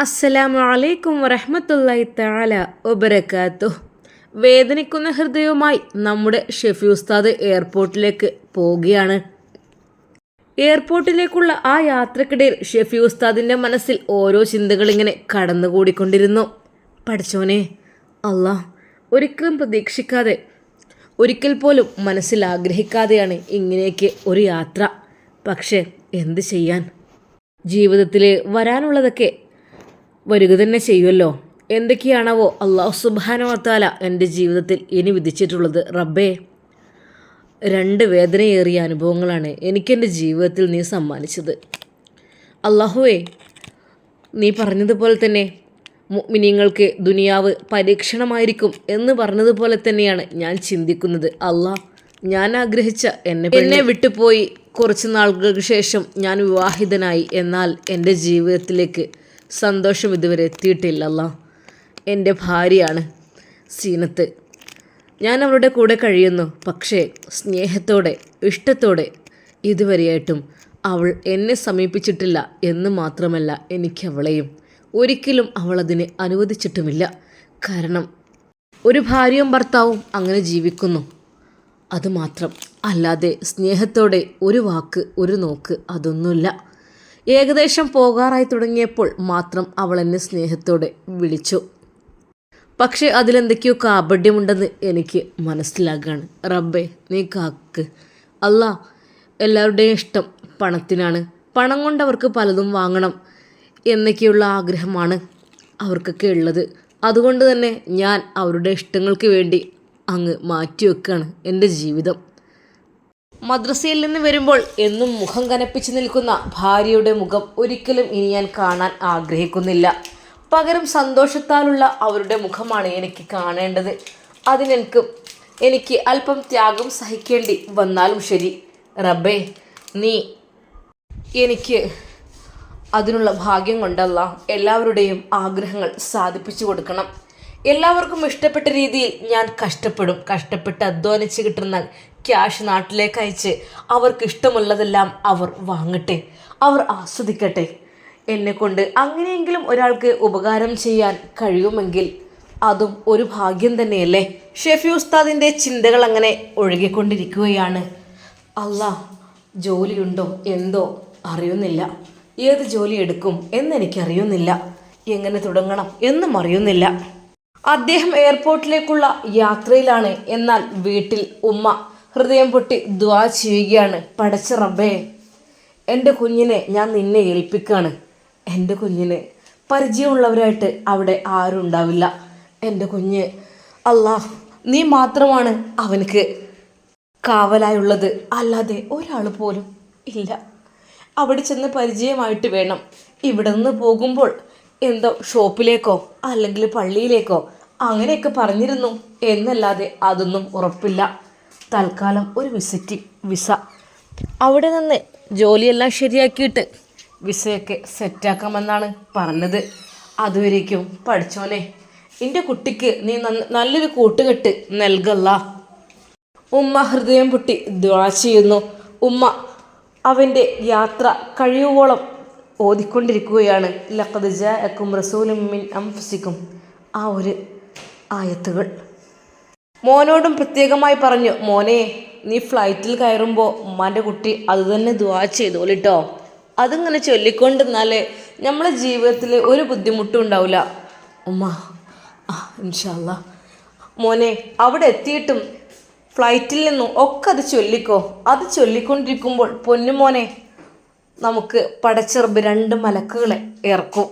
അസ്സലാമു അലൈക്കും വറഹ്മത്തുള്ളാഹി താല ഒബരക്കാത്തു വേദനിക്കുന്ന ഹൃദയവുമായി നമ്മുടെ ഷെഫി ഉസ്താദ് എയർപോർട്ടിലേക്ക് പോവുകയാണ്. എയർപോർട്ടിലേക്കുള്ള ആ യാത്രക്കിടയിൽ ഷെഫി ഉസ്താദിന്റെ മനസ്സിൽ ഓരോ ചിന്തകളിങ്ങനെ കടന്നുകൂടിക്കൊണ്ടിരുന്നു. പഠിച്ചോനെ അല്ലാ ഒരിക്കലും പ്രതീക്ഷിക്കാതെ ഒരിക്കൽ പോലും മനസ്സിൽ ആഗ്രഹിക്കാതെയാണ് ഇങ്ങനെയൊക്കെ ഒരു യാത്ര. പക്ഷേ എന്ത് ചെയ്യാൻ? ജീവിതത്തിൽ വരാനുള്ളതൊക്കെ വരിക തന്നെ ചെയ്യുമല്ലോ എന്തൊക്കെയാണാവോ അള്ളാഹു സുബാനോത്താല എന്റെ ജീവിതത്തിൽ ഇനി വിധിച്ചിട്ടുള്ളത്. റബ്ബേ രണ്ട് വേദനയേറിയ അനുഭവങ്ങളാണ് എനിക്കെന്റെ ജീവിതത്തിൽ നീ സമ്മാനിച്ചത്. അള്ളാഹുവേ നീ പറഞ്ഞതുപോലെ തന്നെ മുഅ്മിനീങ്ങൾക്ക് ദുനിയാവ് പരീക്ഷണമായിരിക്കും എന്ന് പറഞ്ഞതുപോലെ തന്നെയാണ് ഞാൻ ചിന്തിക്കുന്നത്. അള്ളാഹ് ഞാൻ ആഗ്രഹിച്ച എന്നെ എന്നെ വിട്ടുപോയി കുറച്ച് നാളുകൾക്ക് ശേഷം ഞാൻ വിവാഹിതനായി എന്നാൽ എന്റെ ജീവിതത്തിലേക്ക് സന്തോഷം ഇതുവരെ എത്തിയിട്ടില്ലല്ല. എന്റെ ഭാര്യയാണ് സീനത്ത്. ഞാൻ അവളുടെ കൂടെ കഴിയുന്നു. പക്ഷേ സ്നേഹത്തോടെ ഇഷ്ടത്തോടെ ഇതുവരെയായിട്ടും അവൾ എന്നെ സമീപിച്ചിട്ടില്ല എന്ന് മാത്രമല്ല എനിക്ക് അവളെയും ഒരിക്കലും അവൾ അതിനെ അനുവദിച്ചിട്ടുമില്ല. കാരണം ഒരു ഭാര്യയും ഭർത്താവും അങ്ങനെ ജീവിക്കുന്നു. അതുമാത്രം അല്ലാതെ സ്നേഹത്തോടെ ഒരു വാക്ക് ഒരു നോക്ക് അതൊന്നുമില്ല. ഏകദേശം പോകാറായി തുടങ്ങിയപ്പോൾ മാത്രം അവൾ എന്നെ സ്നേഹത്തോടെ വിളിച്ചു. പക്ഷേ അതിലെന്തൊക്കെയോ കാപഡ്യമുണ്ടെന്ന് എനിക്ക് മനസ്സിലാക്കുകയാണ് റബ്ബേ നീ കാക്ക്. അല്ല എല്ലാവരുടെയും ഇഷ്ടം പണത്തിനാണ്. പണം കൊണ്ടവർക്ക് പലതും വാങ്ങണം എന്നൊക്കെയുള്ള ആഗ്രഹമാണ് അവർക്കൊക്കെ ഉള്ളത്. അതുകൊണ്ട് തന്നെ ഞാൻ അവരുടെ ഇഷ്ടങ്ങൾക്ക് വേണ്ടി അങ്ങ് മാറ്റിവെക്കുകയാണ് എന്റെ ജീവിതം. മദ്രസയിൽ നിന്ന് വരുമ്പോൾ എന്നും മുഖം കനപ്പിച്ചു നിൽക്കുന്ന ഭാര്യയുടെ മുഖം ഒരിക്കലും ഇനി ഞാൻ കാണാൻ ആഗ്രഹിക്കുന്നില്ല. പകരം സന്തോഷത്താലുള്ള അവരുടെ മുഖമാണ് എനിക്ക് കാണേണ്ടത്. അതിനെനിക്ക് എനിക്ക് അല്പം ത്യാഗം സഹിക്കേണ്ടി വന്നാലും ശരി. റബ്ബേ നീ എനിക്ക് അതിനുള്ള ഭാഗ്യം കൊണ്ടല്ല എല്ലാവരുടെയും ആഗ്രഹങ്ങൾ സാധിപ്പിച്ചു കൊടുക്കണം. എല്ലാവർക്കും ഇഷ്ടപ്പെട്ട രീതിയിൽ ഞാൻ കഷ്ടപ്പെടും. കഷ്ടപ്പെട്ട് അധ്വാനിച്ച് കിട്ടുന്ന ക്യാഷ് നാട്ടിലേക്ക് അയച്ച് അവർക്ക് ഇഷ്ടമുള്ളതെല്ലാം അവർ വാങ്ങട്ടെ അവർ ആസ്വദിക്കട്ടെ. എന്നെ കൊണ്ട് അങ്ങനെയെങ്കിലും ഒരാൾക്ക് ഉപകാരം ചെയ്യാൻ കഴിയുമെങ്കിൽ അതും ഒരു ഭാഗ്യം തന്നെയല്ലേ? ഷെഫി ഉസ്താദിന്റെ ചിന്തകൾ അങ്ങനെ ഒഴുകിക്കൊണ്ടിരിക്കുകയാണ്. അല്ലാ ജോലിയുണ്ടോ? എന്തോ? അറിയുന്നില്ല. ഏത് ജോലി എടുക്കും എന്നെനിക്കറിയുന്നില്ല. എങ്ങനെ തുടങ്ങണം എന്നും അറിയുന്നില്ല. അദ്ദേഹം എയർപോർട്ടിലേക്കുള്ള യാത്രയിലാണ്. എന്നാൽ വീട്ടിൽ ഉമ്മ ഹൃദയം പൊട്ടി ദ്വാ ചെയ്യുകയാണ്. പടച്ച റബ്ബേ എന്റെ കുഞ്ഞിനെ ഞാൻ നിന്നെ ഏൽപ്പിക്കുകയാണ് എന്റെ കുഞ്ഞിനെ പരിചയമുള്ളവരായിട്ട് അവിടെ ആരും ഉണ്ടാവില്ല. എന്റെ കുഞ്ഞ് അള്ളാഹ് നീ മാത്രമാണ് അവനക്ക് കാവലായുള്ളത്. അല്ലാതെ ഒരാൾ പോലും ഇല്ല. അവിടെ ചെന്ന് പരിചയമായിട്ട് വേണം. ഇവിടെ നിന്ന് പോകുമ്പോൾ എന്തോ ഷോപ്പിലേക്കോ അല്ലെങ്കിൽ പള്ളിയിലേക്കോ അങ്ങനെയൊക്കെ പറഞ്ഞിരുന്നു. എന്നല്ലാതെ അതൊന്നും ഉറപ്പില്ല. തൽക്കാലം ഒരു വിസിറ്റിംഗ് വിസ. അവിടെ നിന്ന് ജോലിയെല്ലാം ശരിയാക്കിയിട്ട് വിസയൊക്കെ സെറ്റാക്കാമെന്നാണ് പറഞ്ഞത്. അതുവരേക്കും പഠിച്ചോനെ എന്റെ കുട്ടിക്ക് നീ നല്ലൊരു കൂട്ടുകെട്ട് നൽകല്ല. ഉമ്മ ഹൃദയം പൊട്ടി ദ്വാ ചെയ്യുന്നു. ഉമ്മ അവന്റെ യാത്ര കഴിയുവോളം ഓതിക്കൊണ്ടിരിക്കുകയാണ്. ലഖദ് ജാഅക്കും റസൂലും മിൻ അംഫുസിക്കും ആ ഒരു ആയത്തുകൾ. മോനോടും പ്രത്യേകമായി പറഞ്ഞു മോനെ നീ ഫ്ലൈറ്റിൽ കയറുമ്പോൾ ഉമ്മാന്റെ കുട്ടി അത് തന്നെ ദ്വാ ചെയ്തോളിട്ടോ. അതിങ്ങനെ ചൊല്ലിക്കൊണ്ടിരുന്നാലേ നമ്മളെ ജീവിതത്തിൽ ഒരു ബുദ്ധിമുട്ടും ഉണ്ടാവില്ല ഉമ്മ ആ ഇൻഷാല്ല മോനെ അവിടെ എത്തിയിട്ടും ഫ്ലൈറ്റിൽ നിന്നും ഒക്കെ അത് ചൊല്ലിക്കോ. അത് ചൊല്ലിക്കൊണ്ടിരിക്കുമ്പോൾ പൊന്നുമോനെ നമുക്ക് പടച്ചെറുമ്പ് രണ്ട് മലക്കുകളെ ഇറക്കും.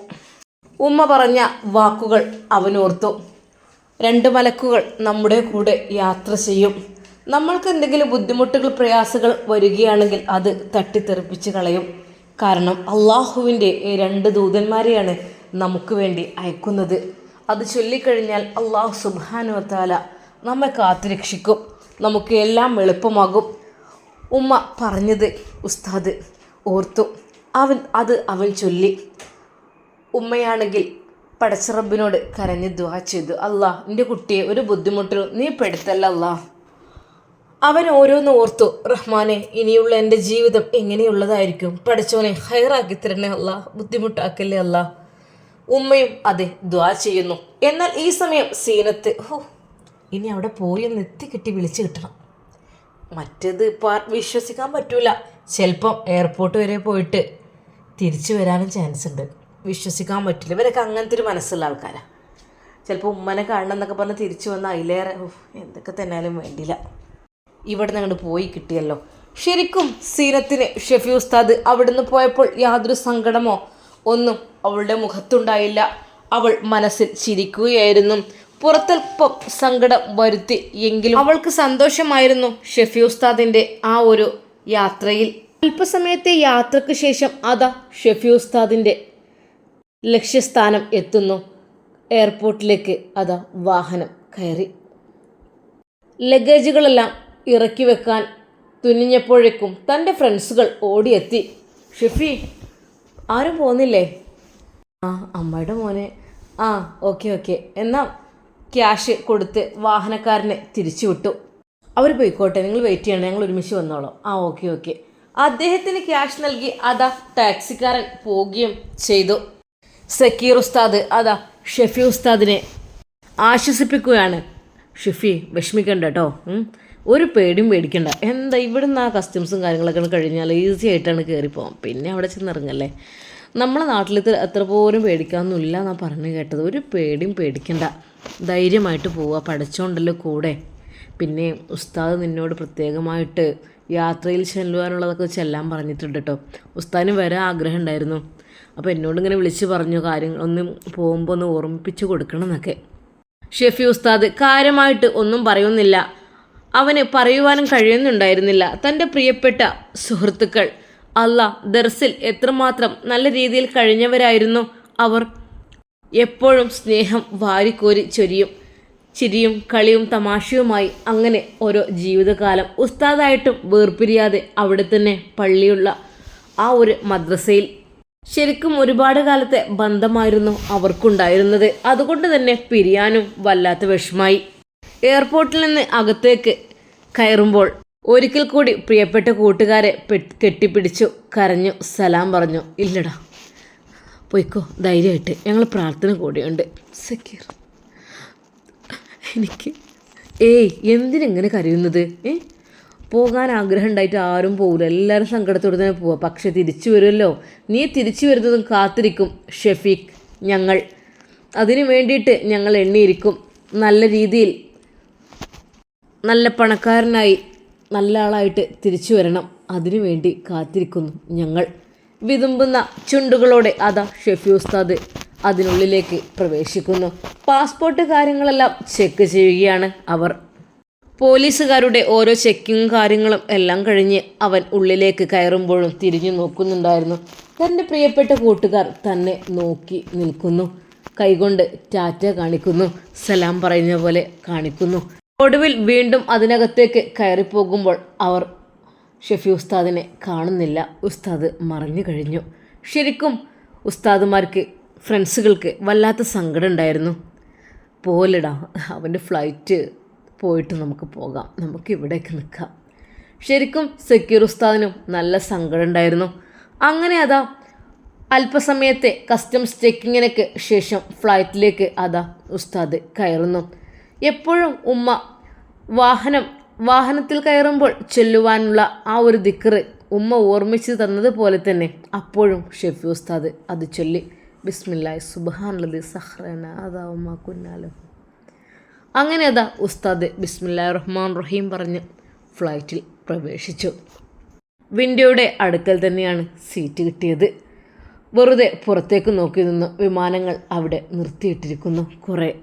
ഉമ്മ പറഞ്ഞ വാക്കുകൾ അവനോർത്തു. രണ്ട് മലക്കുകൾ നമ്മുടെ കൂടെ യാത്ര ചെയ്യും. നമ്മൾക്ക് എന്തെങ്കിലും ബുദ്ധിമുട്ടുകൾ പ്രയാസങ്ങൾ വരികയാണെങ്കിൽ അത് തട്ടിത്തെറിപ്പിച്ച് കളയും. കാരണം അള്ളാഹുവിന്റെ രണ്ട് ദൂതന്മാരെയാണ് നമുക്ക് വേണ്ടി അയക്കുന്നത്. അത് ചൊല്ലിക്കഴിഞ്ഞാൽ അള്ളാഹു സുബാനുവത്താല നമ്മെ കാത്തുരക്ഷിക്കും നമുക്ക് എല്ലാം എളുപ്പമാകും. ഉമ്മ പറഞ്ഞത് ഉസ്താദ് ഓർത്തു. അവൻ അത് അവൻ ചൊല്ലി. ഉമ്മയാണെങ്കിൽ പടച്ചറബിനോട് കരഞ്ഞ് ദ്വാ ചെയ്തു. അല്ലാ എന്റെ കുട്ടിയെ ഒരു ബുദ്ധിമുട്ടിലും നീ പെടുത്തല്ല അല്ലാ അവൻ ഓരോന്ന് ഓർത്തു റഹ്മാനെ ഇനിയുള്ള എന്റെ ജീവിതം എങ്ങനെയുള്ളതായിരിക്കും? പഠിച്ചവനെ ഹയറാക്കി തരണേ അല്ല ബുദ്ധിമുട്ടാക്കല്ലേ അല്ല ഉമ്മയും അതെ ദ്വാ ചെയ്യുന്നു. എന്നാൽ ഈ സമയം സീനത്ത് ഹോ ഇനി അവിടെ പോയി ഒന്ന് വിളിച്ചു കിട്ടണം. മറ്റേത് ഇപ്പോൾ വിശ്വസിക്കാൻ പറ്റൂല. ചിലപ്പം എയർപോർട്ട് വരെ പോയിട്ട് തിരിച്ചു വരാനും ചാൻസ് ഉണ്ട് വിശ്വസിക്കാൻ പറ്റില്ല. ഇവരൊക്കെ അങ്ങനത്തെ ഒരു മനസ്സുള്ള ആൾക്കാരാണ് ചിലപ്പോൾ ഉമ്മനെ കാണണം എന്നൊക്കെ പറഞ്ഞ് തിരിച്ചു വന്ന അതിലേറെ എന്തൊക്കെ തന്നാലും വേണ്ടില്ല ഇവിടെ നിന്ന് അങ്ങോട്ട് പോയി കിട്ടിയല്ലോ. ശരിക്കും സീനത്തിന് ഷെഫി ഉസ്താദ് അവിടുന്ന് പോയപ്പോൾ യാതൊരു സങ്കടമോ ഒന്നും അവളുടെ മുഖത്തുണ്ടായില്ല. അവൾ മനസ്സിൽ ചിരിക്കുകയായിരുന്നു. പുറത്തൽപ്പം സങ്കടം വരുത്തി എങ്കിലും അവൾക്ക് സന്തോഷമായിരുന്നു ഷെഫി ഉസ്താദിന്റെ ആ ഒരു യാത്രയിൽ. അല്പസമയത്തെ യാത്രയ്ക്ക് ശേഷം അതാ ഷെഫി ഉസ്താദിന്റെ ലക്ഷ്യസ്ഥാനം എത്തുന്നു. എയർപോർട്ടിലേക്ക് അതാ വാഹനം കയറി. ലഗേജുകളെല്ലാം ഇറക്കി വെക്കാൻ തുനിഞ്ഞപ്പോഴേക്കും തന്റെ ഫ്രണ്ട്സുകൾ ഓടിയെത്തി. ഷെഫി ആരും പോകുന്നില്ലേ ആ അമ്മയുടെ മോനെ. ആ ഓക്കെ ഓക്കെ. എന്നാൽ ക്യാഷ് കൊടുത്ത് വാഹനക്കാരനെ തിരിച്ചു വിട്ടു. അവർ പോയിക്കോട്ടെ നിങ്ങൾ വെയിറ്റ് ചെയ്യണം ഞങ്ങൾ ഒരുമിച്ച് വന്നോളാം. ആ ഓക്കെ ഓക്കെ. അദ്ദേഹത്തിന് ക്യാഷ് നൽകി അതാ ടാക്സിക്കാരൻ പോവുകയും ചെയ്തു. സക്കീർ ഉസ്താദ് അതാ ഷെഫി ഉസ്താദിനെ ആശ്വസിപ്പിക്കുകയാണ്. ഷെഫി വിഷമിക്കണ്ട കേട്ടോ ഒരു പേടിയും പേടിക്കണ്ട. എന്താ ഇവിടുന്ന് ആ കസ്റ്റംസും കാര്യങ്ങളൊക്കെ കഴിഞ്ഞാൽ ഈസി ആയിട്ടാണ് കയറിപ്പോകാം പിന്നെ അവിടെ ചെന്നിറങ്ങല്ലേ? നമ്മളെ നാട്ടിലത്തെ അത്ര പോലും പേടിക്കാമെന്നില്ല എന്നാണ് പറഞ്ഞു കേട്ടത്. ഒരു പേടിയും പേടിക്കണ്ട. ധൈര്യമായിട്ട് പോവുക പഠിച്ചോണ്ടല്ലോ കൂടെ. പിന്നെ ഉസ്താദ് നിന്നോട് പ്രത്യേകമായിട്ട് യാത്രയിൽ ചെല്ലുവാനുള്ളതൊക്കെ ചെല്ലാൻ പറഞ്ഞിട്ടുണ്ട് കേട്ടോ ഉസ്താദിന് വരാൻ ആഗ്രഹം ഉണ്ടായിരുന്നു. അപ്പോൾ എന്നോട് ഇങ്ങനെ വിളിച്ച് പറഞ്ഞു കാര്യങ്ങൾ ഒന്ന് പോകുമ്പോൾ ഒന്ന് ഓർമ്മിപ്പിച്ച് കൊടുക്കണം എന്നൊക്കെ ഷെഫി ഉസ്താദ് കാര്യമായിട്ട് ഒന്നും പറയുന്നില്ല. അവന് പറയുവാനും കഴിയുന്നുണ്ടായിരുന്നില്ല. തന്റെ പ്രിയപ്പെട്ട സുഹൃത്തുക്കൾ അല്ല ദർസിൽ എത്രമാത്രം നല്ല രീതിയിൽ കഴിഞ്ഞവരായിരുന്നു അവർ. എപ്പോഴും സ്നേഹം വാരിക്കോരി ചൊരിയും ചിരിയും കളിയും തമാശയുമായി അങ്ങനെ ഓരോ ജീവിതകാലം ഉസ്താദായിട്ടും വേർപിരിയാതെ അവിടെ തന്നെ പള്ളിയുള്ള ആ ഒരു മദ്രസയിൽ ശരിക്കും ഒരുപാട് കാലത്തെ ബന്ധമായിരുന്നു അവർക്കുണ്ടായിരുന്നത്. അതുകൊണ്ട് തന്നെ പിരിയാനും വല്ലാത്ത വിഷമായി. എയർപോർട്ടിൽ നിന്ന് അകത്തേക്ക് കയറുമ്പോൾ ഒരിക്കൽ കൂടി പ്രിയപ്പെട്ട കൂട്ടുകാരെ കെട്ടിപ്പിടിച്ചു കരഞ്ഞു സലാം പറഞ്ഞു. ഇല്ലടാ പോയിക്കോ ധൈര്യമായിട്ട്. ഞങ്ങൾ പ്രാർത്ഥന കൂടിയുണ്ട്. സക്കീർ എനിക്ക് ഏയ് എന്തിനെങ്ങനെ കരയുന്നത്? ഏ? പോകാൻ ആഗ്രഹം ഉണ്ടായിട്ട് ആരും പോകില്ല എല്ലാവരും സങ്കടത്തോടെ തന്നെ പോവുക പക്ഷെ തിരിച്ചു വരുമല്ലോ. നീ തിരിച്ചു വരുന്നതും കാത്തിരിക്കും ഷെഫീഖ്. ഞങ്ങൾ അതിനു വേണ്ടിയിട്ട് ഞങ്ങൾ എണ്ണിയിരിക്കും. നല്ല രീതിയിൽ നല്ല പണക്കാരനായി നല്ല ആളായിട്ട് തിരിച്ചു വരണം. അതിനു വേണ്ടി കാത്തിരിക്കുന്നു ഞങ്ങൾ. വിതുമ്പുന്ന ചുണ്ടുകളോടെ അതാ ഷെഫി ഉസ്താദ് അതിനുള്ളിലേക്ക് പ്രവേശിക്കുന്നു. പാസ്പോർട്ട് കാര്യങ്ങളെല്ലാം ചെക്ക് ചെയ്യുകയാണ് അവർ. പോലീസുകാരുടെ ഓരോ ചെക്കിങ്ങും കാര്യങ്ങളും എല്ലാം കഴിഞ്ഞ് അവൻ ഉള്ളിലേക്ക് കയറുമ്പോഴും തിരിഞ്ഞു നോക്കുന്നുണ്ടായിരുന്നു. തന്റെ പ്രിയപ്പെട്ട കൂട്ടുകാർ തന്നെ നോക്കി നിൽക്കുന്നു. കൈകൊണ്ട് ടാറ്റ കാണിക്കുന്നു. സലാം പറയുന്ന പോലെ കാണിക്കുന്നു. ഒടുവിൽ വീണ്ടും അതിനകത്തേക്ക് കയറിപ്പോകുമ്പോൾ അവർ ഷെഫി ഉസ്താദിനെ കാണുന്നില്ല. ഉസ്താദ് മറഞ്ഞു കഴിഞ്ഞു. ശരിക്കും ഉസ്താദുമാർക്ക് ഫ്രണ്ട്സുകൾക്ക് വല്ലാത്ത സങ്കടം ഉണ്ടായിരുന്നു. പോലെടാ അവന്റെ ഫ്ലൈറ്റ് പോയിട്ട് നമുക്ക് പോകാം. നമുക്ക് ഇവിടേക്ക് നിൽക്കാം. ശരിക്കും സക്കീർ ഉസ്താദിനും നല്ല സങ്കടം ഉണ്ടായിരുന്നു. അങ്ങനെ അതാ അല്പസമയത്തെ കസ്റ്റംസ് ചെക്കിങ്ങിനൊക്കെ ശേഷം ഫ്ലൈറ്റിലേക്ക് അതാ ഉസ്താദ് കയറുന്നു. എപ്പോഴും ഉമ്മ വാഹനം വാഹനത്തിൽ കയറുമ്പോൾ ചൊല്ലുവാനുള്ള ആ ഒരു ദിക്കറ് ഉമ്മ ഓർമ്മിച്ച് തന്നതുപോലെ തന്നെ അപ്പോഴും ഷെഫി ഉസ്താദ് അത് ചൊല്ലി. ബിസ്മില്ലായ് സുബാനുള്ളത് സഹ്റന അതാ ഉമ്മ കുന്നാലോ അങ്ങനെ അതാ ഉസ്താദ് ബിസ്മില്ലാ റഹ്മാൻ റഹീം പറഞ്ഞ് ഫ്ലൈറ്റിൽ പ്രവേശിച്ചു. വിൻഡോയുടെ അടുക്കൽ തന്നെയാണ് സീറ്റ് കിട്ടിയത്. വെറുതെ പുറത്തേക്ക് നോക്കി നിന്ന് വിമാനങ്ങൾ അവിടെ നിർത്തിയിട്ടിരിക്കുന്നു കുറേ.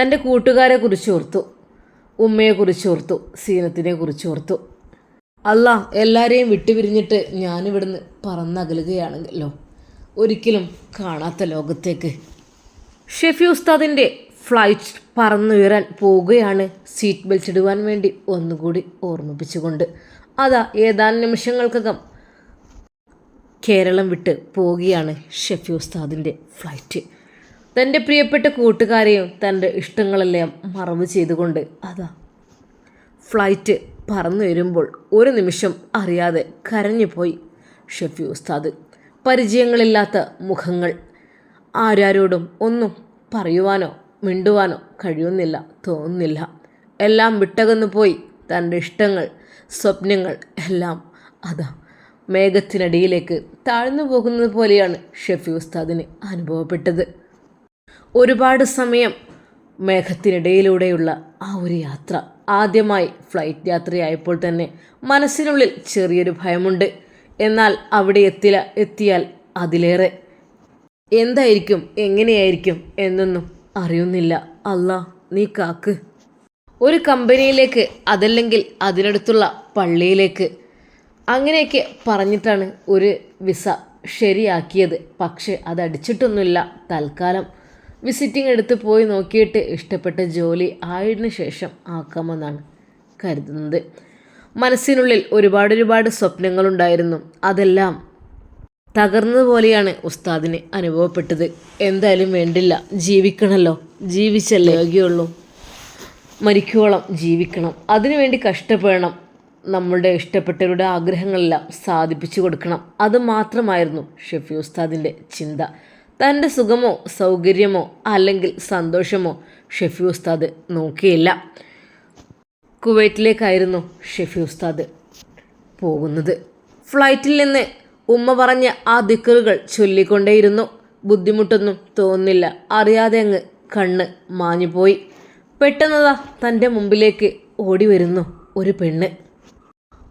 തന്റെ കൂട്ടുകാരെ കുറിച്ച് ഓർത്തു ഉമ്മയെ കുറിച്ച് ഓർത്തു സീനത്തിനെ കുറിച്ച് ഓർത്തു. അല്ല എല്ലാവരെയും വിട്ടുപിരിഞ്ഞിട്ട് ഞാനിവിടുന്ന് പറന്നകലുകയാണെങ്കിലോ? ഒരിക്കലും കാണാത്ത ലോകത്തേക്ക്. ഷെഫി ഉസ്താദിന്റെ ഫ്ലൈറ്റ് പറന്നുയരാൻ പോവുകയാണ് സീറ്റ് ബെൽറ്റ് ഇടുവാൻ വേണ്ടി ഒന്നുകൂടി ഓർമ്മിപ്പിച്ചുകൊണ്ട്. അതാ ഏതാനും നിമിഷങ്ങൾക്കകം കേരളം വിട്ട് പോവുകയാണ് ഷെഫി ഉസ്താദിന്റെ ഫ്ലൈറ്റ്. തന്റെ പ്രിയപ്പെട്ട കൂട്ടുകാരെയും തന്റെ ഇഷ്ടങ്ങളെല്ലാം മറവ് ചെയ്തുകൊണ്ട് അതാ ഫ്ലൈറ്റ് പറന്നു വരുമ്പോൾ ഒരു നിമിഷം അറിയാതെ കരഞ്ഞുപോയി ഷെഫി ഉസ്താദ്. പരിചയങ്ങളില്ലാത്ത മുഖങ്ങൾ ആരാരോടും ഒന്നും പറയുവാനോ മിണ്ടുവാനോ കഴിയുന്നില്ല തോന്നുന്നില്ല. എല്ലാം വിട്ടകന്നു പോയി. തന്റെ ഇഷ്ടങ്ങൾ സ്വപ്നങ്ങൾ എല്ലാം അതാ മേഘത്തിനടിയിലേക്ക് താഴ്ന്നു പോകുന്നത് പോലെയാണ് ഷെഫി ഉസ്താദിന് അനുഭവപ്പെട്ടത്. ഒരുപാട് സമയം മേഘത്തിനിടയിലൂടെയുള്ള ആ ഒരു യാത്ര ആദ്യമായി ഫ്ലൈറ്റ് യാത്രയായപ്പോൾ തന്നെ മനസ്സിനുള്ളിൽ ചെറിയൊരു ഭയമുണ്ട്. എന്നാൽ അവിടെ എത്തില എത്തിയാൽ അതിലേറെ. എന്തായിരിക്കും എങ്ങനെയായിരിക്കും എന്നൊന്നും അറിയുന്നില്ല. അല്ല നീ കാക്ക്. ഒരു കമ്പനിയിലേക്ക് അതല്ലെങ്കിൽ അതിനടുത്തുള്ള പള്ളിയിലേക്ക്. അങ്ങനെയൊക്കെ പറഞ്ഞിട്ടാണ് ഒരു വിസ ശരിയാക്കിയത്. പക്ഷേ അത് അതടിച്ചിട്ടൊന്നുമില്ല തൽക്കാലം വിസിറ്റിംഗ് എടുത്ത് പോയി നോക്കിയിട്ട് ഇഷ്ടപ്പെട്ട ജോലി ആയതിനു ശേഷം ആക്കാമെന്നാണ് കരുതുന്നത്. മനസ്സിനുള്ളിൽ ഒരുപാട് ഒരുപാട് സ്വപ്നങ്ങളുണ്ടായിരുന്നു. അതെല്ലാം തകർന്നതുപോലെയാണ് ഉസ്താദിന് അനുഭവപ്പെട്ടത്. എന്തായാലും വേണ്ടില്ല. ജീവിക്കണമല്ലോ ജീവിച്ചല്ലേ യോഗ്യമുള്ളൂ മരിക്കോളം ജീവിക്കണം. അതിനുവേണ്ടി കഷ്ടപ്പെടണം. നമ്മളുടെ ഇഷ്ടപ്പെട്ടവരുടെ ആഗ്രഹങ്ങളെല്ലാം സാധിപ്പിച്ചു കൊടുക്കണം. അത് മാത്രമായിരുന്നു ഷെഫി ഉസ്താദിന്റെ ചിന്ത. തന്റെ സുഖമോ സൗകര്യമോ അല്ലെങ്കിൽ സന്തോഷമോ ഷെഫി ഉസ്താദ് നോക്കിയില്ല. കുവൈറ്റിലേക്കായിരുന്നു ഷെഫി ഉസ്താദ് പോകുന്നത്. ഫ്ലൈറ്റിൽ നിന്ന് ഉമ്മ പറഞ്ഞ ആ ദിക്കറുകൾ ചൊല്ലിക്കൊണ്ടേയിരുന്നു. ബുദ്ധിമുട്ടൊന്നും തോന്നില്ല. അറിയാതെ അങ്ങ് കണ്ണ് മാഞ്ഞുപോയി. പെട്ടെന്നതാ തന്റെ മുമ്പിലേക്ക് ഓടി വരുന്നു ഒരു പെണ്ണ്.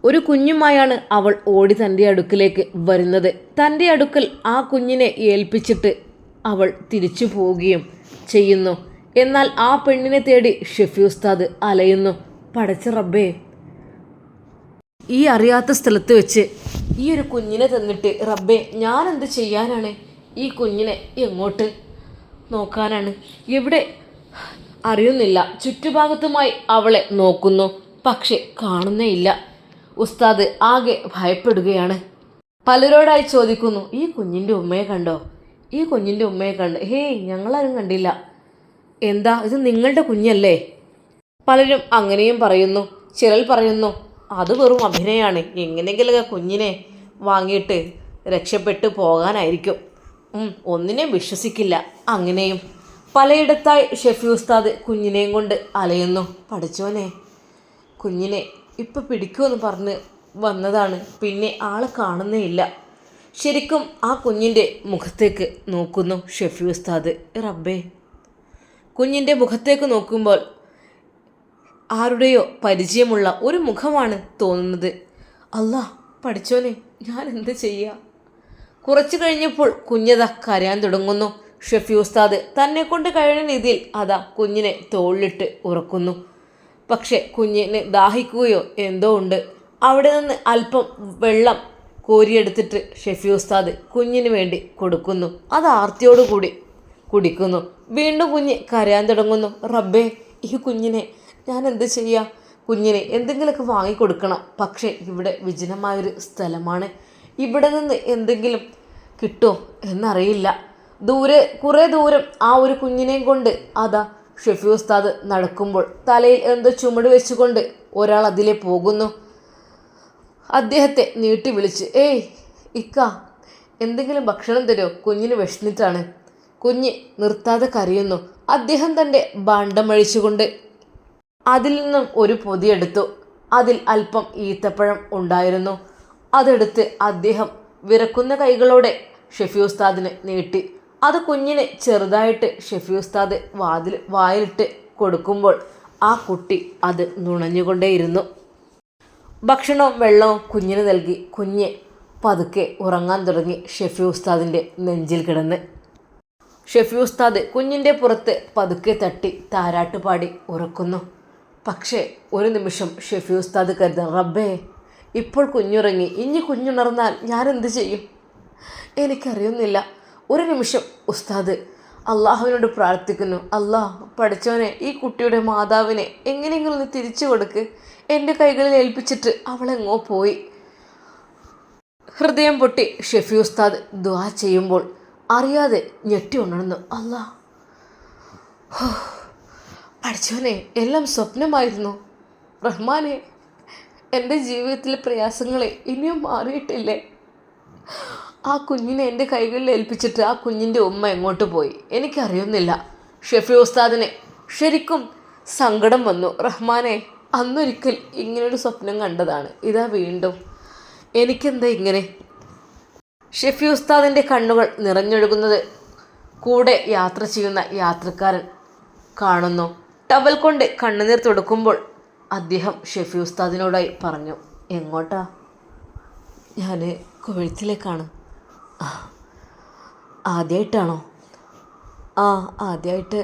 ഒരു കുഞ്ഞുമായാണ് അവൾ ഓടി തന്റെ അടുക്കിലേക്ക് വരുന്നത്. തന്റെ അടുക്കൽ ആ കുഞ്ഞിനെ ഏൽപ്പിച്ചിട്ട് അവൾ തിരിച്ചു പോവുകയും ചെയ്യുന്നു. എന്നാൽ ആ പെണ്ണിനെ തേടി ഷെഫി ഉസ്താദ് അലയുന്നു. പടച്ച റബ്ബേ. ഈ അറിയാത്ത സ്ഥലത്ത് വെച്ച് ഈ ഒരു കുഞ്ഞിനെ തന്നിട്ട് റബ്ബെ ഞാനെന്ത് ചെയ്യാനാണ്? ഈ കുഞ്ഞിനെ എങ്ങോട്ട് നോക്കാനാണ്? എവിടെ അറിയുന്നില്ല. ചുറ്റുഭാഗത്തുമായി അവളെ നോക്കുന്നു. പക്ഷെ കാണുന്നേയില്ല ഉസ്താദ് ആകെ ഭയപ്പെടുകയാണ്. പലരോടായി ചോദിക്കുന്നു ഈ കുഞ്ഞിന്റെ ഉമ്മയെ കണ്ടോ? ഈ കുഞ്ഞിന്റെ ഉമ്മയെ കണ്ട് ഹേയ് ഞങ്ങളാരും കണ്ടില്ല. എന്താ? ഇത് നിങ്ങളുടെ കുഞ്ഞല്ലേ? പലരും അങ്ങനെയും പറയുന്നു. ചിലർ പറയുന്നു അത് വെറും അഭിനയമാണ് എങ്ങനെയെങ്കിലൊക്കെ കുഞ്ഞിനെ വാങ്ങിയിട്ട് രക്ഷപ്പെട്ട് പോകാനായിരിക്കും. ഒന്നിനെയും വിശ്വസിക്കില്ല. അങ്ങനെയും പലയിടത്തായി ഷെഫി ഉസ്താദ് കുഞ്ഞിനെയും കൊണ്ട് അലയുന്നു. പഠിച്ചോനെ കുഞ്ഞിനെ ഇപ്പം പിടിക്കുമെന്ന് പറഞ്ഞ് വന്നതാണ്. പിന്നെ ആളെ കാണുന്നേ ഇല്ല. ശരിക്കും ആ കുഞ്ഞിന്റെ മുഖത്തേക്ക് നോക്കുന്നു ഷെഫി ഉസ്താദ്. റബ്ബേ. കുഞ്ഞിന്റെ മുഖത്തേക്ക് നോക്കുമ്പോൾ ആരുടെയോ പരിചയമുള്ള ഒരു മുഖമാണ് തോന്നുന്നത്. അല്ലാ പഠിച്ചോനെ ഞാൻ എന്ത് ചെയ്യുക കുറച്ചു കഴിഞ്ഞപ്പോൾ കുഞ്ഞത കരയാൻ തുടങ്ങുന്നു. ഷെഫി ഉസ്താദ് തന്നെ കൊണ്ട് കഴിയുന്ന രീതിയിൽ അതാ കുഞ്ഞിനെ തോളിലിട്ട് ഉറക്കുന്നു. പക്ഷെ കുഞ്ഞിനെ ദാഹിക്കുകയോ എന്തോ ഉണ്ട്. അവിടെ നിന്ന് അല്പം വെള്ളം കോരിയെടുത്തിട്ട് ഷെഫി ഉസ്താദ് കുഞ്ഞിന് വേണ്ടി കൊടുക്കുന്നു. അത് ആർത്തിയോടുകൂടി കുടിക്കുന്നു. വീണ്ടും കുഞ്ഞ് കരയാൻ തുടങ്ങുന്നു. റബ്ബേ ഈ കുഞ്ഞിനെ ഞാൻ എന്ത് ചെയ്യാം? കുഞ്ഞിനെ എന്തെങ്കിലുമൊക്കെ വാങ്ങിക്കൊടുക്കണം. പക്ഷേ ഇവിടെ വിജനമായൊരു സ്ഥലമാണ്. ഇവിടെ നിന്ന് എന്തെങ്കിലും കിട്ടുമോ എന്നറിയില്ല. ദൂരെ കുറേ ദൂരം ആ ഒരു കുഞ്ഞിനെയും കൊണ്ട് അതാ ഷെഫി ഉസ്താദ് നടക്കുമ്പോൾ തലയിൽ എന്തോ ചുമട് വെച്ചുകൊണ്ട് ഒരാൾ അതിലെ പോകുന്നു. അദ്ദേഹത്തെ നീട്ടി വിളിച്ച് ഏയ് ഇക്ക എന്തെങ്കിലും ഭക്ഷണം തരുമോ? കുഞ്ഞിന് വിഷമിട്ടാണ് കുഞ്ഞ് നിർത്താതെ കരയുന്നു. അദ്ദേഹം തന്റെ ഭാണ്ഡം അഴിച്ചുകൊണ്ട് അതിൽ നിന്നും ഒരു പൊതിയെടുത്തു അതിൽ അല്പം ഈത്തപ്പഴം ഉണ്ടായിരുന്നു. അതെടുത്ത് അദ്ദേഹം വിറക്കുന്ന കൈകളോടെ ഷെഫി ഉസ്താദിന് നീട്ടി. അത് കുഞ്ഞിനെ ചെറുതായിട്ട് ഷെഫി ഉസ്താദ് വാതിൽ വായിലിട്ട് കൊടുക്കുമ്പോൾ ആ കുട്ടി അത് നുണഞ്ഞുകൊണ്ടേയിരുന്നു. ഭക്ഷണവും വെള്ളവും കുഞ്ഞിന് നൽകി. കുഞ്ഞ് പതുക്കെ ഉറങ്ങാൻ തുടങ്ങി ഷെഫി ഉസ്താദിന്റെ നെഞ്ചിൽ കിടന്ന്. ഷെഫി ഉസ്താദ് കുഞ്ഞിന്റെ പുറത്ത് പതുക്കെ തട്ടി താരാട്ടുപാടി ഉറക്കുന്നു. പക്ഷേ ഒരു നിമിഷം ഷെഫി ഉസ്താദ് കരുതാൻ റബ്ബേ ഇപ്പോൾ കുഞ്ഞുറങ്ങി. ഇനി കുഞ്ഞുണർന്നാൽ ഞാൻ എന്ത് ചെയ്യും? എനിക്കറിയുന്നില്ല. ഒരു നിമിഷം ഉസ്താദ് അള്ളാഹുവിനോട് പ്രാർത്ഥിക്കുന്നു. അള്ളാഹ് പഠിച്ചവനെ ഈ കുട്ടിയുടെ മാതാവിനെ എങ്ങനെയെങ്കിലും ഒന്ന് തിരിച്ചു കൊടുക്ക്. എന്റെ കൈകളിൽ ഏൽപ്പിച്ചിട്ട് അവളെങ്ങോ പോയി. ഹൃദയം പൊട്ടി ഷെഫി ഉസ്താദ് ദ്വാ ചെയ്യുമ്പോൾ അറിയാതെ ഞെട്ടി ഉണർന്നു. അല്ലാ പഠിച്ചവനെ എല്ലാം സ്വപ്നമായിരുന്നു. റഹ്മാനെ എന്റെ ജീവിതത്തിലെ പ്രയാസങ്ങളെ ഇനിയും മാറിയിട്ടില്ലേ? ആ കുഞ്ഞിനെ എന്റെ കൈകളിൽ ഏൽപ്പിച്ചിട്ട് ആ കുഞ്ഞിന്റെ ഉമ്മ എങ്ങോട്ട് പോയി? എനിക്കറിയുന്നില്ല. ഷെഫി ഉസ്താദിനെ ശരിക്കും സങ്കടം വന്നു. റഹ്മാനെ അന്നൊരിക്കൽ ഇങ്ങനൊരു സ്വപ്നം കണ്ടതാണ്. ഇതാ വീണ്ടും. എനിക്കെന്താ ഇങ്ങനെ? ഷെഫി ഉസ്താദിന്റെ കണ്ണുകൾ നിറഞ്ഞൊഴുകുന്നത് കൂടെ യാത്ര ചെയ്യുന്ന യാത്രക്കാരൻ കാണുന്നു. ടവൽ കൊണ്ട് കണ്ണുനീർ തുടക്കുമ്പോൾ അദ്ദേഹം ഷെഫി ഉസ്താദിനോടായി പറഞ്ഞു എങ്ങോട്ടാ? ഞാൻ കൊഴുത്തിലേക്കാണ് ആദ്യമായിട്ടാണോ ആ ആദ്യമായിട്ട്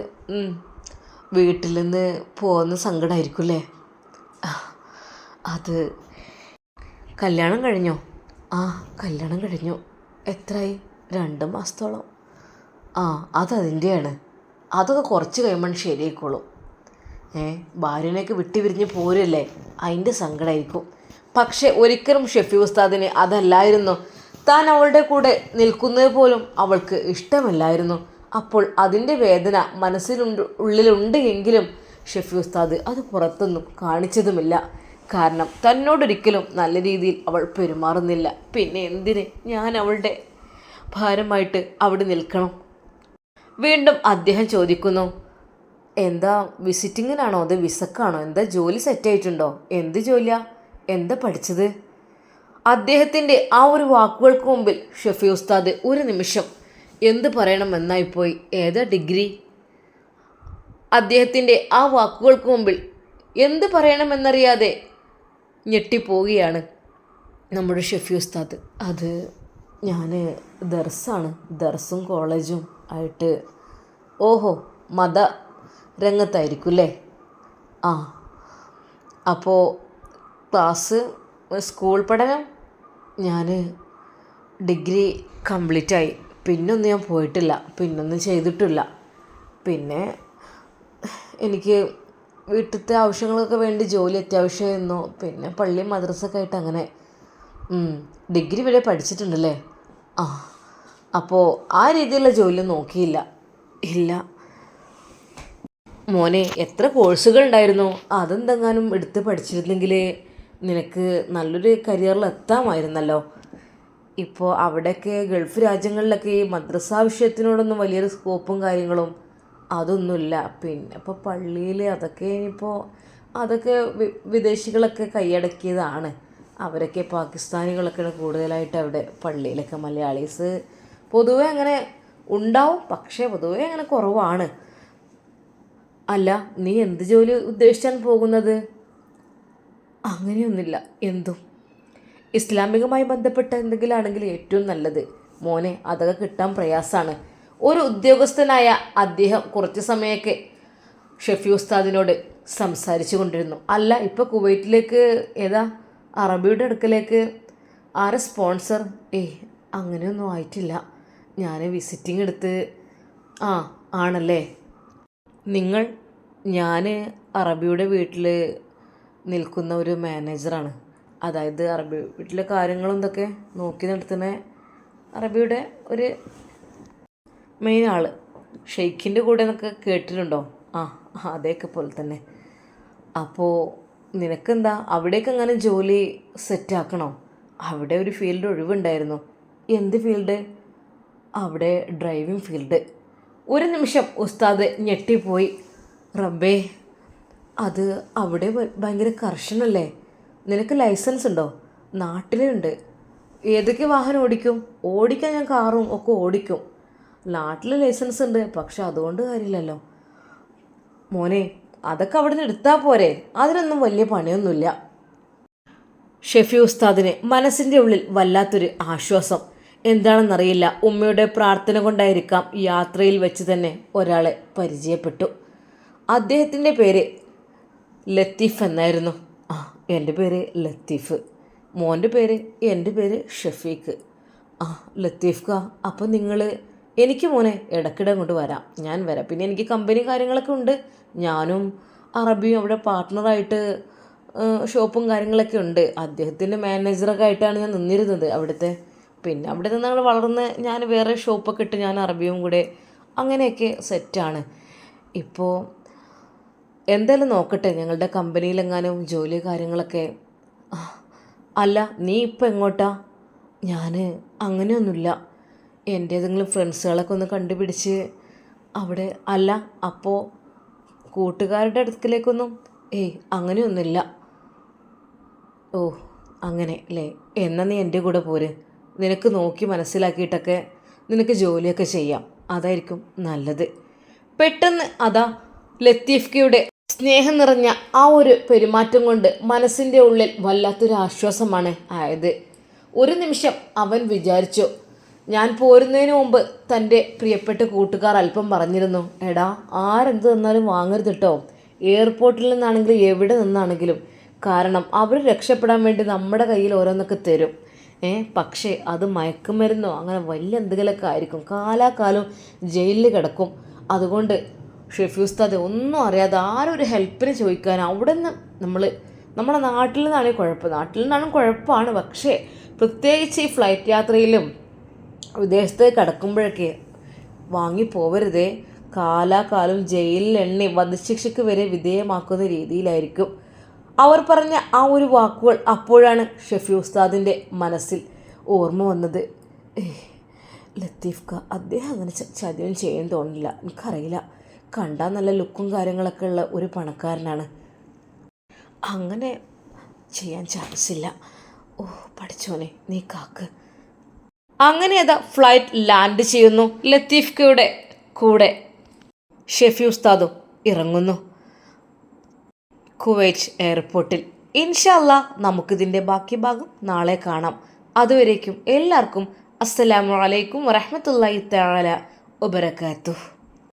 വീട്ടിൽ നിന്ന് പോകുന്ന സങ്കടമായിരിക്കും അല്ലേ അത് കല്യാണം കഴിഞ്ഞോ? ആ കല്യാണം കഴിഞ്ഞു. എത്രയായി രണ്ട് മാസത്തോളം. ആ അതതിന്റെയാണ് അതൊക്കെ കുറച്ച് കഴിയുമ്പോൾ ശരിയായിക്കോളും. ഭാര്യനെയൊക്കെ വിട്ടുപിരിഞ്ഞ് പോരല്ലേ? അതിന്റെ സങ്കടമായിരിക്കും പക്ഷെ ഒരിക്കലും ഷെഫി ഉസ്താദിന് അതല്ലായിരുന്നു. താൻ അവളുടെ കൂടെ നിൽക്കുന്നത് പോലും അവൾക്ക് ഇഷ്ടമല്ലായിരുന്നു. അപ്പോൾ അതിന്റെ വേദന മനസ്സിലുണ്ട് ഉള്ളിലുണ്ട് എങ്കിലും ഷെഫി ഉസ്താദ് അത് പുറത്തൊന്നും കാണിച്ചതുമില്ല. കാരണം തന്നോടൊരിക്കലും നല്ല രീതിയിൽ അവൾ പെരുമാറുന്നില്ല. പിന്നെ എന്തിന് ഞാൻ അവളുടെ ഭാരമായിട്ട് അവിടെ നിൽക്കണം? വീണ്ടും അദ്ദേഹം ചോദിക്കുന്നു എന്താ വിസിറ്റിങ്ങിനാണോ അത് വിസക്കാണോ? എന്താ ജോലി സെറ്റായിട്ടുണ്ടോ എന്ത് ജോലിയാ? എന്താ പഠിച്ചത്? അദ്ദേഹത്തിന്റെ ആ ഒരു വാക്കുകൾക്ക് മുമ്പിൽ ഷെഫി ഉസ്താദ് ഒരു നിമിഷം എന്ത് പറയണമെന്നായിപ്പോയി ഏതാ ഡിഗ്രി? അദ്ദേഹത്തിന്റെ ആ വാക്കുകൾക്ക് മുമ്പിൽ എന്ത് പറയണമെന്നറിയാതെ ഞെട്ടിപ്പോവുകയാണ് നമ്മുടെ ഷെഫി ഉസ്താദ്. അത് ഞാൻ ദർസാണ്. ദർസും കോളേജും ആയിട്ട്. ഓഹോ മത രംഗത്തായിരിക്കും അല്ലേ? ആ. അപ്പോൾ ക്ലാസ് സ്കൂൾ പഠനം ഞാൻ ഡിഗ്രി കംപ്ലീറ്റ് ആയി പിന്നൊന്നും ഞാൻ പോയിട്ടില്ല. പിന്നൊന്നും ചെയ്തിട്ടില്ല. പിന്നെ എനിക്ക് വീട്ടിലത്തെ ആവശ്യങ്ങളൊക്കെ വേണ്ടി ജോലി അത്യാവശ്യമായിരുന്നു. പിന്നെ പള്ളി മദ്രസൊക്കെ ആയിട്ട് അങ്ങനെ ഡിഗ്രി വരെ പഠിച്ചിട്ടുണ്ടല്ലേ ആ. അപ്പോൾ ആ രീതിയിലുള്ള ജോലി നോക്കിയില്ല. ഇല്ല. മോനെ എത്ര കോഴ്സുകൾ ഉണ്ടായിരുന്നു? അതെന്തെങ്ങാനും എടുത്ത് പഠിച്ചിരുന്നെങ്കിൽ നിനക്ക് നല്ലൊരു കരിയറിൽ എത്താമായിരുന്നല്ലോ. ഇപ്പോൾ അവിടെയൊക്കെ ഗൾഫ് രാജ്യങ്ങളിലൊക്കെ ഈ മദ്രസ വിഷയത്തിനോടൊന്നും വലിയൊരു സ്കോപ്പും കാര്യങ്ങളും അതൊന്നുമില്ല. പിന്നെ ഇപ്പോൾ പള്ളിയിൽ അതൊക്കെ ഇനിയിപ്പോൾ അതൊക്കെ വിദേശികളൊക്കെ കൈയടക്കിയതാണ്. അവരൊക്കെ പാകിസ്ഥാനികളൊക്കെയാണ് കൂടുതലായിട്ട് അവിടെ പള്ളിയിലൊക്കെ മലയാളീസ് പൊതുവേ അങ്ങനെ ഉണ്ടാവും പക്ഷേ പൊതുവേ അങ്ങനെ കുറവാണ്. അല്ല നീ എന്ത് ജോലി ഉദ്ദേശിച്ചാണ് പോകുന്നത്? അങ്ങനെയൊന്നുമില്ല എന്തും. ഇസ്ലാമികമായി ബന്ധപ്പെട്ട എന്തെങ്കിലും ആണെങ്കിൽ ഏറ്റവും നല്ലത്. മോനെ അതൊക്കെ കിട്ടാൻ പ്രയാസമാണ്. ഒരു ഉദ്യോഗസ്ഥനായ അദ്ദേഹം കുറച്ച് സമയമൊക്കെ ഷെഫി ഉസ്താദിനോട് സംസാരിച്ചു കൊണ്ടിരുന്നു. അല്ല ഇപ്പോൾ കുവൈറ്റിലേക്ക് ഏതാ അറബിയുടെ അടുക്കലേക്ക്? ആരെ സ്പോൺസർ? ഏയ് അങ്ങനെയൊന്നും ആയിട്ടില്ല. ഞാൻ വിസിറ്റിംഗ് എടുത്ത് ആ ആണല്ലേ? നിങ്ങൾ ഞാൻ അറബിയുടെ വീട്ടിൽ നിൽക്കുന്ന ഒരു മാനേജറാണ്. അതായത് അറബി വീട്ടിലെ കാര്യങ്ങളും ഇതൊക്കെ നോക്കി നടത്തുന്ന അറബിയുടെ ഒരു മെയിൻ ആൾ ഷെയ്ഖിന്റെ കൂടെ എന്നൊക്കെ കേട്ടിട്ടുണ്ടോ? ആ അതേക്കെ പോലെ തന്നെ. അപ്പോൾ നിനക്കെന്താ? അവിടേക്ക് അങ്ങനെ ജോലി സെറ്റാക്കണോ അവിടെ ഒരു ഫീൽഡ് ഒഴിവുണ്ടായിരുന്നു. എന്ത് ഫീൽഡ് അവിടെ ഡ്രൈവിംഗ് ഫീൽഡ് ഒരു നിമിഷം ഉസ്താദ് ഞെട്ടിപ്പോയി. റബ്ബേ അത് അവിടെ ഭയങ്കര കർശനല്ലേ? നിനക്ക് ലൈസൻസ് ഉണ്ടോ? നാട്ടിലുണ്ട്. ഏതൊക്കെ വാഹനം ഓടിക്കും? ഓടിക്കാൻ ഞാൻ കാറും ഒക്കെ ഓടിക്കും. നാട്ടിൽ ലൈസൻസ് ഉണ്ട് പക്ഷെ അതുകൊണ്ട് കാര്യമില്ലല്ലോ. മോനെ അതൊക്കെ അവിടെ നിന്ന് എടുത്താൽ പോരെ. അതിനൊന്നും വലിയ പണിയൊന്നുമില്ല. ഷെഫി ഉസ്താദിന് മനസ്സിന്റെ ഉള്ളിൽ വല്ലാത്തൊരു ആശ്വാസം. എന്താണെന്നറിയില്ല. ഉമ്മയുടെ പ്രാർത്ഥന കൊണ്ടായിരിക്കാം യാത്രയിൽ വെച്ച് തന്നെ ഒരാളെ പരിചയപ്പെട്ടു. അദ്ദേഹത്തിന്റെ പേര് ലത്തീഫ് എന്നായിരുന്നു. ആ എന്റെ പേര് ലത്തീഫ്. മോന്റെ പേര് എന്റെ പേര് ഷഫീഖ്. ആ ലത്തീഫ് കാ അപ്പോൾ നിങ്ങൾ എനിക്ക് മോനെ ഇടയ്ക്കിടെ കൊണ്ട് വരാം. ഞാൻ വരാം. പിന്നെ എനിക്ക് കമ്പനി കാര്യങ്ങളൊക്കെ ഉണ്ട്. ഞാനും അറബിയും അവിടെ പാർട്ട്ണറായിട്ട് ഷോപ്പും കാര്യങ്ങളൊക്കെ ഉണ്ട്. അദ്ദേഹത്തിന്റെ മാനേജറൊക്കെ ആയിട്ടാണ് ഞാൻ നിന്നിരുന്നത് അവിടുത്തെ പിന്നെ അവിടെ നിന്ന് ഞങ്ങൾ വളർന്ന് ഞാൻ വേറെ ഷോപ്പൊക്കെ ഇട്ട് ഞാൻ അറബിയും കൂടെ അങ്ങനെയൊക്കെ സെറ്റാണ് ഇപ്പോൾ എന്തായാലും നോക്കട്ടെ ഞങ്ങളുടെ കമ്പനിയിലെങ്ങാനും ജോലി കാര്യങ്ങളൊക്കെ. അല്ല നീ ഇപ്പം എങ്ങോട്ടാ? ഞാൻ അങ്ങനെയൊന്നുമില്ല. എന്റെ ഏതെങ്കിലും ഫ്രണ്ട്സുകളൊക്കെ ഒന്ന് കണ്ടുപിടിച്ച് അവിടെ അല്ല അപ്പോൾ കൂട്ടുകാരുടെ അടുക്കിലേക്കൊന്നും? ഏയ് അങ്ങനെയൊന്നുമില്ല. ഓ അങ്ങനെ അല്ലേ എന്നാൽ നീ എന്റെ കൂടെ പോര്. നിനക്ക് നോക്കി മനസ്സിലാക്കിയിട്ടൊക്കെ നിനക്ക് ജോലിയൊക്കെ ചെയ്യാം. അതായിരിക്കും നല്ലത്. പെട്ടെന്ന് അതാ ലത്തീഫ്കയുടെ സ്നേഹം നിറഞ്ഞ ആ ഒരു പെരുമാറ്റം കൊണ്ട് മനസ്സിന്റെ ഉള്ളിൽ വല്ലാത്തൊരു ആശ്വാസമാണ് ആയത്. ഒരു നിമിഷം അവൻ വിചാരിച്ചു ഞാൻ പോരുന്നതിന് മുമ്പ് തന്റെ പ്രിയപ്പെട്ട കൂട്ടുകാർ അല്പം പറഞ്ഞിരുന്നു എടാ ആരെന്ത് തന്നാലും വാങ്ങരുത് കേട്ടോ എയർപോർട്ടിൽ നിന്നാണെങ്കിലും എവിടെ നിന്നാണെങ്കിലും. കാരണം അവർ രക്ഷപ്പെടാൻ വേണ്ടി നമ്മുടെ കയ്യിൽ ഓരോന്നൊക്കെ തരും. പക്ഷേ അത് മയക്കുമരുന്നോ? അങ്ങനെ വലിയ എന്തെങ്കിലുമൊക്കെ ആയിരിക്കും. കാലാകാലം ജയിലിൽ കിടക്കും. അതുകൊണ്ട് ഷെഫി ഉസ്താദ് ഒന്നും അറിയാതെ ആരും ഒരു ഹെൽപ്പിന് ചോദിക്കാൻ അവിടെ നിന്ന് നമ്മൾ നമ്മുടെ നാട്ടിൽ നിന്നാണ് കുഴപ്പം. നാട്ടിൽ നിന്നാണ് കുഴപ്പമാണ്. പക്ഷേ പ്രത്യേകിച്ച് ഈ ഫ്ലൈറ്റ് യാത്രയിലും വിദേശത്ത് കിടക്കുമ്പോഴൊക്കെ വാങ്ങി പോവരുതേ. കാലാകാലം ജയിലിൽ എണ്ണി വധശിക്ഷയ്ക്ക് വരെ വിധേയമാക്കുന്ന രീതിയിലായിരിക്കും. അവർ പറഞ്ഞ ആ ഒരു വാക്കുകൾ അപ്പോഴാണ് ഷെഫി ഉസ്താദിന്റെ മനസ്സിൽ ഓർമ്മ വന്നത്. ലത്തീഫ് ക അദ്ദേഹം അങ്ങനെ ചതിയും ചെയ്യാൻ തോന്നില്ല. എനിക്കറിയില്ല. കണ്ടാൽ നല്ല ലുക്കും കാര്യങ്ങളൊക്കെ ഉള്ള ഒരു പണക്കാരനാണ്. അങ്ങനെ ചെയ്യാൻ ചാൻസ് ഇല്ല. ഓ പഠിച്ചോനെ നീ കാക്ക്. അങ്ങനെ അതാ ഫ്ലൈറ്റ് ലാൻഡ് ചെയ്യുന്നു ലത്തീഫ്ക്കയുടെ കൂടെ. ഷെഫി ഉസ്താദും ഇറങ്ങുന്നു. കുവൈറ്റ് എയർപോർട്ടിൽ. ഇൻഷല്ല നമുക്കിതിന്റെ ബാക്കി ഭാഗം നാളെ കാണാം. അതുവരേക്കും എല്ലാവർക്കും അസ്സലാമു അലൈക്കും വറഹമത്തല്ലാഹി തആല വബറകാതുഹു.